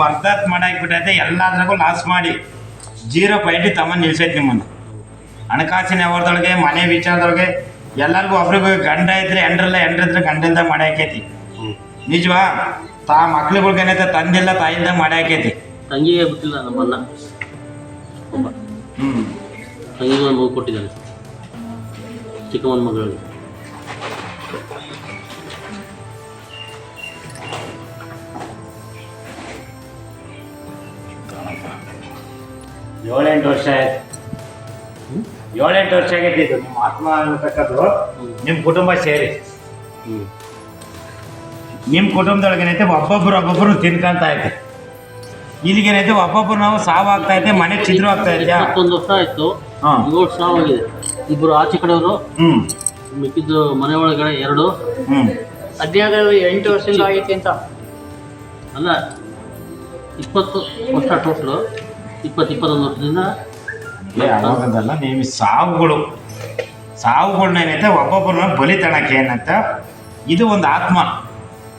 ಬರ್ದಾತ್ ಮಾಡಾಕ್ಬಿಟ್ಟೈತೆ ಎಲ್ಲಾದ್ರಾಗೂ ಲಾಸ್ ಮಾಡಿ. ಜೀರೋ ಪಾಯಿಂಟ್ ತಮ್ಮ ನಿಲ್ಸೈತೆ ನಿಮ್ಮನ್ನು. ಹಣಕಾಸಿನ ವ್ಯವಹಾರದೊಳಗೆ ಮನೆ ವಿಚಾರದೊಳಗೆ ಎಲ್ಲರಿಗೂ ಒಬ್ರಿಗೂ ಗಂಡ ಇದ್ರೆ ಎಂಡ್ರಲ್ಲ ಹೆಂಡ್ರಿದ್ರೆ ಗಂಡಿಂದ ಮಾಡಿ ಹಾಕೈತಿ ನಿಜವಾ ತಾ ಮಕ್ಳುಗಳ್ಗೇನೈತೆ ತಂದಿಲ್ಲ ತಾಯಿಂದ ಮಾಡಿ ಹಾಕೈತಿ ತಂಗಿಗೆ ಗೊತ್ತಿಲ್ಲ ನಮ್ಮನ್ನ ಒಬ್ಬ ಹ್ಮ್. ತಂಗಿಗೆ ಒಂದು ಮಗು ಕೊಟ್ಟಿದ್ದಾನೆ. ಚಿಕ್ಕಮ್ಮನ ಮಗಳಿಗೆ. ಏಳೆಂಟು ವರ್ಷ ಆಯ್ತು. ಏಳೆಂಟು ವರ್ಷ ಆಗೈತಿ ಇದು. ನಿಮ್ಮ ಆತ್ಮ ಅನ್ನತಕ್ಕದ್ದು ನಿಮ್ಮ ಕುಟುಂಬ ಸೇರಿ. ನಿಮ್ಮ ಕುಟುಂಬದೊಳಗೇನೈತೆ? ಒಬ್ಬೊಬ್ಬರು ಒಬ್ಬೊಬ್ರು ಒಬ್ಬೊಬ್ರು ತಿನ್ಕಂತ ಐತೆ. ಇಲ್ಲಿಗೇನೈತೆ? ಒಬ್ಬೊಬ್ರು ನಾವು ಸಾವಾಗ್ತಾ ಐತೆ ಮನೆ ಛಿದ್ರ ಆಗ್ತಾ ಇದೆಯಾ ಹತ್ತೊಂದು ವರ್ಷ ಆಯ್ತು. ಹಾಂ. ಏಳು ಸಾವಿರ ಇಬ್ಬರು ಆಚೆ ಕಡೆಯವರು. ಹ್ಞೂ ಮಿಕ್ಕಿದ್ದು ಮನೆ ಒಳಗಡೆ ಎರಡು. ಹ್ಞೂ ಹದಿನೈದು ಎಂಟು ವರ್ಷದಿಂದ ಆಗೈತಿ ಅಂತ. ಅಲ್ಲ ಇಪ್ಪತ್ತು ವರ್ಷ ಟೋಟ್ಲು ಇಪ್ಪತ್ತು ಇಪ್ಪತ್ತೊಂದು ವರ್ಷದಿಂದ ಏ ಅವಾಗದಲ್ಲ ನೀವು ಸಾವುಗಳು. ಸಾವುಗಳ್ನ ಏನೈತೆ ಒಬ್ಬೊಬ್ಬರನ್ನ ಬಲಿ ತಣಕ್ಕೆ ಏನಂತ? ಇದು ಒಂದು ಆತ್ಮ.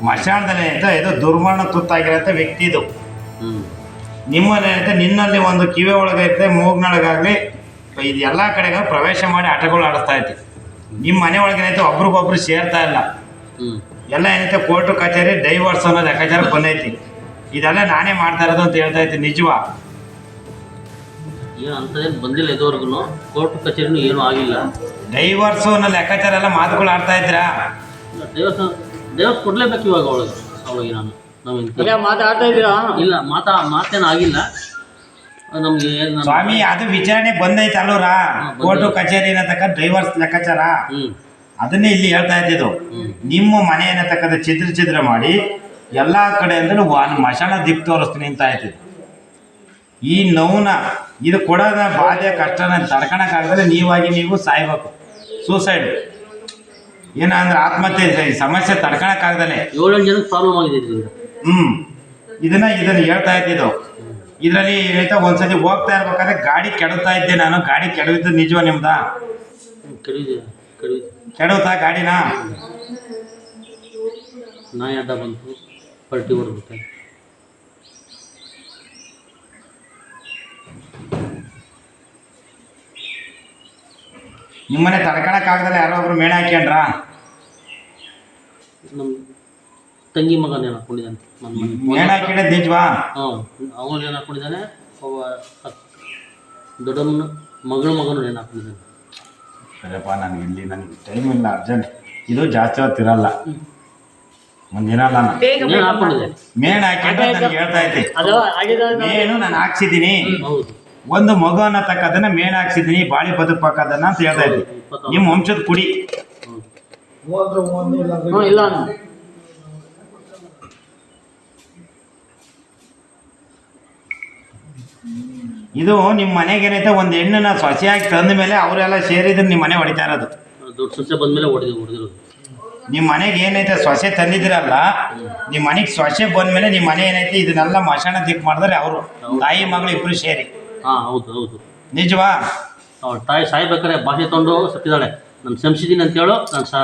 ಮಶಾಣದಲ್ಲಿ ಏನಂತ ಇದು ದುರ್ಮರಣ ತುತ್ತಾಗಿರೋಂಥ ವ್ಯಕ್ತಿ ಇದು. ನಿಮ್ಮಲ್ಲಿ ಏನೈತೆ ನಿನ್ನಲ್ಲಿ ಒಂದು ಕಿವಿ ಒಳಗೈತೆ ಮೂಗ್ನೊಳಗಾಗಲಿ ಇದು ಎಲ್ಲ ಕಡೆಗೆ ಪ್ರವೇಶ ಮಾಡಿ ಆಟಗಳು ಆಡಿಸ್ತಾ ಐತಿ ನಿಮ್ಮ ಮನೆ ಒಳಗೇನೈತೆ ಒಬ್ರಿಗೊಬ್ರು ಸೇರ್ತಾ ಇಲ್ಲ. ಎಲ್ಲ ಏನೈತೆ ಕೋರ್ಟು ಕಚೇರಿ ಡೈವರ್ಸ್ ಅನ್ನೋ ಲೆಕ್ಕಾಚಾರ ಬಂದೈತಿ. ಇದೆಲ್ಲ ನಾನೇ ಮಾಡ್ತಾ ಇರೋದು ಅಂತ ಹೇಳ್ತಾ ಇದ್ದೀನಿ ನಿಜವಾ? ಏನು ಅಂಥದ್ದೇನು ಬಂದಿಲ್ಲ ಇದುವರೆಗೂ. ಕೋರ್ಟ್ ಕಚೇರಿನೂ ಏನೂ ಆಗಿಲ್ಲ. ಡೈವರ್ಸು ಅನ್ನೋ ಲೆಕ್ಕಾಚಾರ ಎಲ್ಲ ಮಾತುಗಳು ಆಡ್ತಾ ಇದ್ದೀರಾ? ಇಲ್ಲ, ದೇವಸ್ಥಾನ ದೇವಸ್ ಕೊಡಲೇಬೇಕು ಇವಾಗ ಅವಳಿಗೆ ಅವಳಿಗೆ ನಾನು ನಾವು ಇಂಥ ಮಾತಾಡ್ತಾ ಇದ್ದೀರಾ? ಇಲ್ಲ ಮಾತಾ ಮಾತೇನು ಆಗಿಲ್ಲ. ನಮಗೆ ಏನು ಸ್ವಾಮಿ ಅದು ವಿಚಾರಣೆ ಬಂದೈತೆ ಅಲ್ಲೂರ? ಬಂದೈತೆ. ಕೋರ್ಟು ಕಚೇರಿ ಏನತಕ್ಕ ಡೈವರ್ಸ್ ಲೆಕ್ಕಾಚಾರ? ಹ್ಞೂ ಅದನ್ನೇ ಇಲ್ಲಿ ಹೇಳ್ತಾ ಇದ್ದಿದ್ದು. ಹ್ಞೂ ನಿಮ್ಮ ಮನೆ ಏನತಕ್ಕಂಥ ಚಿತ್ರ ಚಿತ್ರ ಮಾಡಿ ಎಲ್ಲ ಕಡೆಯಿಂದಲೂ ಒಂದು ಮಶಾಣ ದಿಪ್ ತೋರಿಸ್ತೀನಿ ಅಂತ ಆಯ್ತಿದ್ದು ಈ ನೋವನ್ನ ಇದು ಕೊಡೋದ ಬಾಧೆ ಕಷ್ಟನ ತಡ್ಕೊಳಕ್ಕಾಗದ್ರೆ ನೀವಾಗಿ ನೀವು ಸಾಯ್ಬೇಕು. ಸೂಸೈಡ್ ಏನಂದ್ರೆ ಆತ್ಮಹತ್ಯೆ ಸಮಸ್ಯೆ ತಡ್ಕೊಳಕ್ಕಾಗ್ದಲೆ ಏಳು ಜನಕ್ಕೆ ಪ್ರಾಬ್ಲಮ್ ಆಗಿದೆ ಇದರಿಂದ. ಹ್ಮ್. ಇದನ್ನ ಇದನ್ನ ಹೇಳ್ತಾ ಇದ್ದಿದ್ದು. ಇದರಲ್ಲಿ ಏನೈತೆ ಒಂದ್ಸತಿ ಹೋಗ್ತಾ ಇರ್ಬೇಕಾದ್ರೆ ಗಾಡಿ ಕೆಡುತ್ತಾ ಇದ್ದೆ ನಾನು. ಗಾಡಿ ಕೆಡವಿದ್ದು ನಿಜವ ನಿಮ್ದ? ಕೆಡುತ್ತಾ ಗಾಡಿನ? ನಾಯಿ ಅಡ್ಡ ಬಂತು ಪಲ್ಟಿ ಹೊಡ್ಬಿಟ್ಟೆ ನಿಮ್ಮನೆ ತಡ್ಕೊಳಕ್ಕಾಗ್ದಲ್ಲ ಯಾರೋ ಒಬ್ರು ಮೇಣ ಹಾಕ್ಯಂಡ್ರ? ನಮ್ಮ ತಂಗಿ ಮಗನ ಏನು ಹಾಕೊಂಡಿದ್ದಾನೆ? ನನ್ನ ಮೇಣ ಹಾಕಿಡೋದು ನಿಜವಾ? ಹಾಂ ಅವನು ಏನು ಹಾಕೊಂಡಿದ್ದಾನೆ? ಹತ್- ದೊಡ್ಡಮ್ಮನ ಮಗಳ ಮಗನು ಏನು ಹಾಕೊಂಡಿದ್ದಾನೆ? ಸರಿಯಪ್ಪ ನನಗೆ ಇಲ್ಲಿ ನನಗೆ ಟೈಮ್ ಇಲ್ಲ ಅರ್ಜೆಂಟ್ ಇದು ಜಾಸ್ತಿ ಹೊತ್ತಿರಲ್ಲ ಮುಂದಿನಲ್ಲ ಮೇಣ ಹಾಕಿದ್ರೆ ನನಗೆ ಹೇಳ್ತಾ ಇದ್ದೆ. ಅದು ಆಗಿದ ಮೇನು ನಾನು ಹಾಕ್ಸಿದ್ದೀನಿ. ಹೌದು. ಒಂದು ಮಗು ಅನ್ನತಕ್ಕದನ್ನ ಮೇಣ ಹಾಕ್ಸಿದ್ದೀನಿ ಬಾಳಿ ಬದುಕಬೇಕದನ್ನ ಅಂತ ಹೇಳ್ತಾ ಇದ್ವಿ. ನಿಮ್ಮ ವಂಶದ ಕುಡಿ. ಇಲ್ಲ ಅಣ್ಣ. ಇದು ನಿಮ್ಮ ಮನೆಗೆ ಏನೈತೆ ಒಂದು ಹೆಣ್ಣನ್ನ ಸೊಸೆಯಾಗಿ ತಂದ ಮೇಲೆ ಅವರೆಲ್ಲ ಸೇರಿದ್ರೆ ನಿಮ್ಮ ಮನೆ ಹೊಡಿತಾ ಇರೋದು. ನಿಮ್ ಸೊಸೆ ಬಂದಮೇಲೆ ಹೊಡೆದು ಹೊಡೆದಿರೋದು. ನಿಮ್ಮ ಮನೆಗೆ ಏನೈತೆ ಸೊಸೆ ತಂದಿದ್ರಲ್ಲ ನಿಮ್ಮ ಮನೆಗೆ ಸೊಸೆ ಬಂದ್ಮೇಲೆ ನಿಮ್ಮ ಮನೆ ಏನೈತೆ ಇದನ್ನೆಲ್ಲ ಮಶಾಣ ದಿಕ್ ಮಾಡಿದ್ರೆ ಅವರು. ತಾಯಿ ಮಗಳು ಇಬ್ರು ಸೇರಿ. ಹಾಂ ಹೌದು ಹೌದು. ನಿಜವಾ? ಅವ್ರ ತಾಯಿ ಸಾಯ್ಬೇಕಾದ್ರೆ ಭಾಷೆ ತೊಗೊಂಡು ಸತ್ತಿದ್ದಾಳೆ. ನಾನು ಅಂತ ಅಂತೇಳು ನಾನು ಸಾ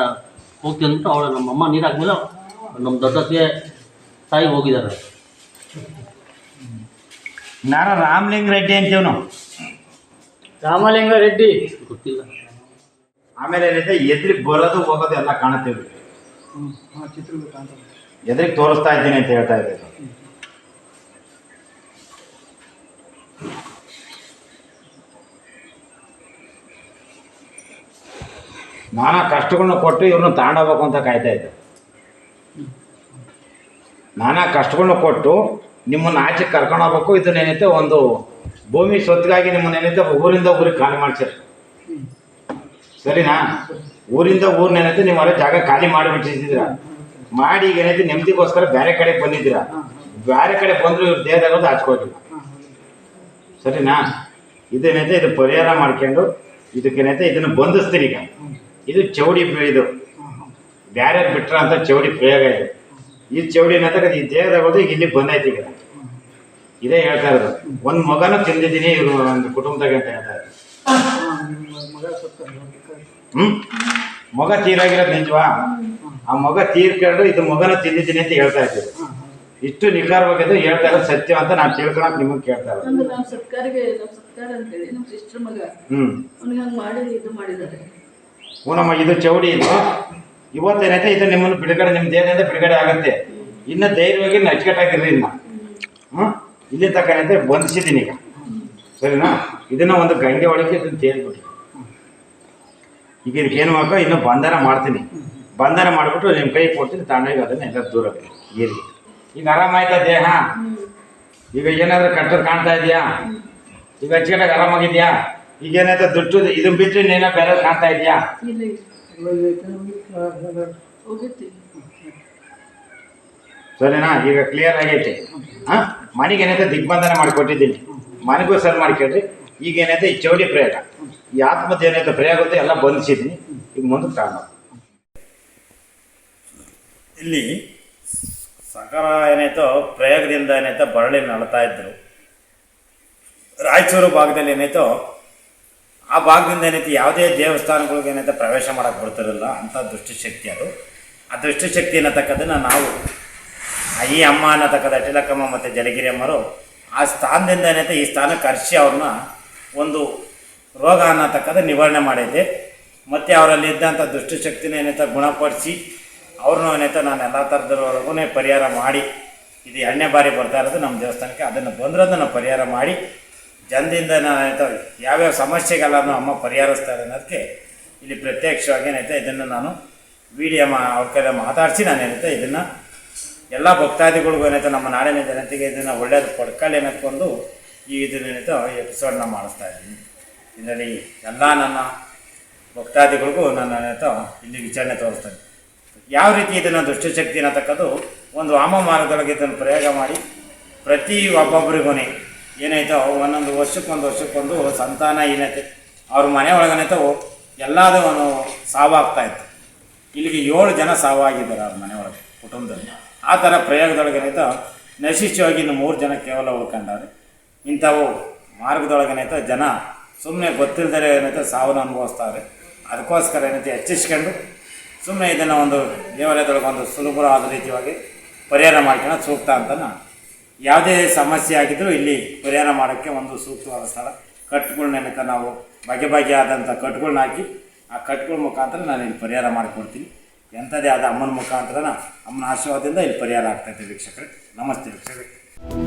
ಹೋಗ್ತೀನಿ ಅಂತ ಅವಳು ನಮ್ಮ ಅಮ್ಮ ನೀರು ಹಾಕ್ಮೇಲೆ ನಮ್ಮ ದೊಡ್ಡಕ್ಕೆ ತಾಯಿ ಹೋಗಿದ್ದಾರೆ. ನಾರ ರಾಮಲಿಂಗ ರೆಡ್ಡಿ ಅಂತೀವ್ನು? ರಾಮಲಿಂಗ ರೆಡ್ಡಿ. ಗೊತ್ತಿಲ್ಲ. ಆಮೇಲೆ ಏನೈತೆ ಎದ್ರಿಗೆ ಬರೋದು ಹೋಗೋದು ಎಲ್ಲ ಕಾಣುತ್ತೇವೆ ಎದ್ರಿಗೆ ತೋರಿಸ್ತಾ ಇದ್ದೀನಿ ಅಂತ ಹೇಳ್ತಾ ಇದ್ದೀವಿ ನಾನಾ ಕಷ್ಟಗಳನ್ನ ಕೊಟ್ಟು ಇವ್ರನ್ನ ತಗೊಂಡೋಗ್ಬೇಕು ಅಂತ ಕಾಯ್ತಾ ಇದ್ದೆ. ನಾನಾ ಕಷ್ಟಗಳನ್ನ ಕೊಟ್ಟು ನಿಮ್ಮನ್ನು ಆಚೆ ಕರ್ಕೊಂಡು ಹೋಗ್ಬೇಕು. ಇದನ್ನ ಏನೈತೆ ಒಂದು ಭೂಮಿ ಸ್ವತ್ತಿಗಾಗಿ ನಿಮ್ಮನ್ನ ಏನೈತೆ ಊರಿಂದ ಊರಿಗೆ ಖಾಲಿ ಮಾಡ್ಸಿರಿ. ಸರಿನಾ? ಊರಿಂದ ಊರ್ನ ಏನೈತೆ ನೀವು ಅಲ್ಲೇ ಜಾಗ ಖಾಲಿ ಮಾಡಿಬಿಟ್ಟಿದ್ದೀರಾ? ಮಾಡಿ ಈಗ ಏನೈತೆ ನೆಮ್ಮದಿಗೋಸ್ಕರ ಬೇರೆ ಕಡೆ ಬಂದಿದ್ದೀರಾ? ಬೇರೆ ಕಡೆ ಬಂದ್ರು ಇವ್ರ ದೇಹದಾಗೋದು ಹಚ್ಕೋದಿಲ್ಲ ಸರಿನಾ? ಇದೇನೈತೆ ಇದು ಪರಿಹಾರ ಮಾಡ್ಕೊಂಡು ಇದಕ್ಕೇನೈತೆ ಇದನ್ನು ಬಂಧಿಸ್ತೀರಿ ಈಗ. ಇದು ಚೌಡಿ ಇದು ಬ್ಯಾರೆ ಬಿಟ್ರ ಅಂತ ಚೌಡಿ ಪ್ರಯೋಗ ಇದು. ಈ ಚೌಡಿ ಏನಂತ ಈ ದೇಹದಾಗೋದು ಈಗ ಇಲ್ಲಿ ಬಂದೈತಿ ಈಗ. ಇದೇ ಹೇಳ್ತಾ ಇರೋದು. ಒಂದು ಮಗನೂ ತಿಂದಿದ್ದೀನಿ ಇವರು ಒಂದು ಕುಟುಂಬದಾಗ ಅಂತ ಹೇಳ್ತಾರೆ ಹ್ಮ್? ಮಗ ತೀರಾಗಿರೋದು ನಿಜವಾ? ಆ ಮಗ ತೀರ್ಕೊಂಡು ಇದು ಮಗನ ತಿಂದಿದ್ದೀನಿ ಅಂತ ಹೇಳ್ತಾ ಇದ್ದೀವಿ ಇಷ್ಟು ನಿಖರವಾಗಿದ್ದು ಹೇಳ್ತಾ ಇರೋದು ಸತ್ಯ ಅಂತ ನಾನು ತಿಳ್ಕೊಳಕ್ ನಿಮಗೆ ಕೇಳ್ತಾ ಇರೋದು. ಹ್ಮ್. ನಮ್ಮ ಸರ್ಕಾರಿಗೆ ನಮ್ಮ ಸರ್ಕಾರ ಅಂತೇಳಿ ನಮ್ಮ ಸಿಸ್ಟರ್ ಮಗ ಹ್ಮ್ ಅವ್ನಿಗೆ ಹಂಗೆ ಮಾಡಿ ಇದು ಚೌಡಿ ಇದು. ಇವತ್ತೇನೈತೆ? ಇದು ನಿಮ್ಮನ್ನು ಬಿಡುಗಡೆ ನಿಮ್ಮ ದೇಹದಿಂದ ಬಿಡುಗಡೆ ಆಗುತ್ತೆ. ಇನ್ನು ಧೈರ್ಯವಾಗಿ ಅಚ್ಚುಕಟ್ಟಾಗಿರ್ರಿ ಇನ್ನು. ಹ್ಞೂ ಇಲ್ಲಿ ತಕ್ಕನೈತೆ ಬಂಧಿಸಿದ್ದೀನಿ ಈಗ. ಸರಿನಾ? ಇದನ್ನ ಒಂದು ಗಂಗೆ ಒಳಗೆ ಇದನ್ನು ತೇಲ್ಬಿಟ್ಟು ಈಗ ಇದಕ್ಕೆ ಏನು ಹಾಕೋ ಇನ್ನು ಬಂಧನ ಮಾಡ್ತೀನಿ. ಬಂಧನ ಮಾಡಿಬಿಟ್ಟು ನಿಮ್ಮ ಕೈ ಕೊಡ್ತೀನಿ ತಣ್ಣಗೆ ಅದನ್ನು ಎಲ್ಲ ದೂರ ಏರಿ ಈಗ ಆರಾಮಾಯ್ತಾ ದೇಹ? ಈಗ ಏನಾದರೂ ಕಟ್ಟರು ಕಾಣ್ತಾ ಇದೆಯಾ? ಈಗ ಅಚ್ಚುಕಟ್ಟಾಗಿ ಆರಾಮಾಗಿದ್ಯಾ? ಈಗ ಏನಾಯ್ತು ದುಡ್ಡು ಇದನ್ನ ಬಿಟ್ಟರೆ ನೀನ ಬೇರೆ ಕಾಣ್ತಾ ಇದೆಯಾ? ಸರಿನಾ? ಈಗ ಕ್ಲಿಯರ್ ಆಗೈತೆ. ಹಾ? ಮನೆಗೆ ಏನೈತೆ ದಿಗ್ಬಂಧನ ಮಾಡಿಕೊಟ್ಟಿದ್ದೀನಿ. ಮನೆಗೂ ಸರ್ ಮಾಡ್ಕೊಳ್ರಿ. ಈಗ ಏನೈತೆ ಈ ಚೌಡಿ ಪ್ರಯೋಗ. ಈ ಆತ್ಮದ ಏನೈತೆ ಪ್ರಯೋಗ ಅಂತ ಎಲ್ಲ ಬಂಧಿಸಿದ್ದೀನಿ ಈಗ ಮುಂದೆ ಕಾರಣ ಇಲ್ಲಿ ಸಕಾರ ಏನಾಯ್ತೋ ಪ್ರಯೋಗದಿಂದ ಏನಾಯ್ತೋ ಬರಳಿ ನಡ್ತಾ ಇದ್ರು. ರಾಯಚೂರು ಭಾಗದಲ್ಲಿ ಏನಾಯ್ತೋ ಆ ಭಾಗದಿಂದ ಏನೈತಿ, ಯಾವುದೇ ದೇವಸ್ಥಾನಗಳಿಗೆ ಏನೈತೆ ಪ್ರವೇಶ ಮಾಡೋಕ್ಕೆ ಬರ್ತಿರಲ್ಲ ಅಂಥ ದುಷ್ಟಶಕ್ತಿ ಅದು. ಆ ದುಷ್ಟಶಕ್ತಿ ಅನ್ನತಕ್ಕದನ್ನು ನಾವು ಈ ಅಮ್ಮ ಅನ್ನತಕ್ಕದ ಅಟಿಲಕ್ಕಮ್ಮ ಮತ್ತು ಜಲಗಿರಿ ಅಮ್ಮರು, ಆ ಸ್ಥಾನದಿಂದ ಏನೈತೆ ಈ ಸ್ಥಾನಕ್ಕೆ ಕರೆಸಿ ಅವ್ರನ್ನ ಒಂದು ರೋಗ ಅನ್ನತಕ್ಕದ ನಿವಾರಣೆ ಮಾಡಿದ್ದೆ ಮತ್ತು ಅವರಲ್ಲಿ ಇದ್ದಂಥ ದುಷ್ಟಶಕ್ತಿನ ಏನೈತೆ ಗುಣಪಡಿಸಿ, ಅವ್ರನ್ನೂ ಏನೈತೆ ನಾನು ಎಲ್ಲ ಥರದವರೆಗೂ ಪರಿಹಾರ ಮಾಡಿ, ಇದು ಎರಡನೇ ಬಾರಿ ಬರ್ತಾ ಇರೋದು ನಮ್ಮ ದೇವಸ್ಥಾನಕ್ಕೆ. ಅದನ್ನು ಬಂದಿರೋದನ್ನು ಪರಿಹಾರ ಮಾಡಿ ಜನದಿಂದ ನಾನು ಆಯ್ತು ಯಾವ್ಯಾವ ಸಮಸ್ಯೆಗಳನ್ನು ಅಮ್ಮ ಪರಿಹರಿಸ್ತಾರೆ ಅನ್ನೋದಕ್ಕೆ ಇಲ್ಲಿ ಪ್ರತ್ಯಕ್ಷವಾಗಿ ಏನೈತೆ, ಇದನ್ನು ನಾನು ವಿಡಿಯೋ ಮಾ ಅವ್ರ ಕೈಲ ಮಾತಾಡಿಸಿ ನಾನು ಏನೈತೆ, ಇದನ್ನು ಎಲ್ಲ ಭಕ್ತಾದಿಗಳಿಗೂ ಏನೈತೆ, ನಮ್ಮ ನಾಡಿನ ಜನತೆಗೆ ಇದನ್ನು ಒಳ್ಳೆಯದು ಪಡ್ಕೊಳ್ಳಿ ಅನ್ನೋದ್ಕೊಂಡು ಈ ಇದನ್ನೇನೈತೆ ಎಪಿಸೋಡ್ನ ಮಾಡಿಸ್ತಾ ಇದ್ದೀನಿ. ಇದರಲ್ಲಿ ಎಲ್ಲ ನನ್ನ ಭಕ್ತಾದಿಗಳಿಗೂ ನಾನು ಏನೈತೆ, ಇಲ್ಲಿ ವಿಚಾರಣೆ ತೋರಿಸ್ತೇನೆ ಯಾವ ರೀತಿ ಇದನ್ನು ದುಷ್ಟಶಕ್ತಿ ಅನ್ನತಕ್ಕದ್ದು, ಒಂದು ವಾಮ ಮಾರ್ಗದೊಳಗೆ ಇದನ್ನು ಪ್ರಯೋಗ ಮಾಡಿ ಪ್ರತಿ ಒಬ್ಬೊಬ್ಬರಿಗೂ ಏನಾಯ್ತೋ? ಒಂದೊಂದು ವರ್ಷಕ್ಕೊಂದು ವರ್ಷಕ್ಕೊಂದು ಸಂತಾನ ಏನೈತೆ? ಅವ್ರ ಮನೆ ಒಳಗನೈತೋ ಎಲ್ಲದೂ ಒಂದು ಸಾವಾಗ್ತಾ ಇತ್ತು. ಇಲ್ಲಿಗೆ ಏಳು ಜನ ಸಾವಾಗಿದ್ದಾರೆ ಅವ್ರ ಮನೆಯೊಳಗೆ ಕುಟುಂಬದಲ್ಲಿ. ಆ ಥರ ಪ್ರಯೋಗದೊಳಗೆ ಏನೈತೋ? ನಶಿಸಿ ಇನ್ನು ಮೂರು ಜನ ಕೇವಲ ಉಳ್ಕೊಂಡವ್ರೆ ಇಂಥವು ಮಾರ್ಗದೊಳಗೇನೈತ ಜನ ಸುಮ್ಮನೆ ಗೊತ್ತಿಲ್ಲದರೆ ಏನೈತೆ? ಸಾವನ್ನು ಅನುಭವಿಸ್ತಾರೆ. ಅದಕ್ಕೋಸ್ಕರ ಏನೈತೆ? ಹೆಚ್ಚಿಸ್ಕೊಂಡು ಸುಮ್ಮನೆ ಇದನ್ನು ಒಂದು ದೇವಾಲಯದೊಳಗೆ ಒಂದು ಸುಲಭವಾದ ರೀತಿಯಾಗಿ ಪರಿಹಾರ ಮಾಡ್ಕೊಳ್ಳೋದು ಸೂಕ್ತ ಅಂತ ನಾನು ಯಾವುದೇ ಸಮಸ್ಯೆ ಆಗಿದ್ದರೂ ಇಲ್ಲಿ ಪರಿಹಾರ ಮಾಡೋಕ್ಕೆ ಒಂದು ಸೂಕ್ತವಾದ ಸ್ಥಳ. ಕಟ್ಟುಗಳನ್ನೇನಕ್ಕೆ ನಾವು ಬಗೆ ಬಗೆಯಾದಂಥ ಕಟ್ಟುಗಳನ್ನ ಹಾಕಿ, ಆ ಕಟ್ಟುಗಳ ಮುಖಾಂತರ ನಾನು ಇಲ್ಲಿ ಪರಿಹಾರ ಮಾಡಿಕೊಡ್ತೀನಿ. ಎಂಥದೇ ಆದ ಅಮ್ಮನ ಮುಖಾಂತರ ಅಮ್ಮನ ಆಶೀರ್ವಾದದಿಂದ ಇಲ್ಲಿ ಪರಿಹಾರ ಆಗ್ತೈತೆ ವೀಕ್ಷಕರೇ. ನಮಸ್ತೆ ವೀಕ್ಷಕರೇ.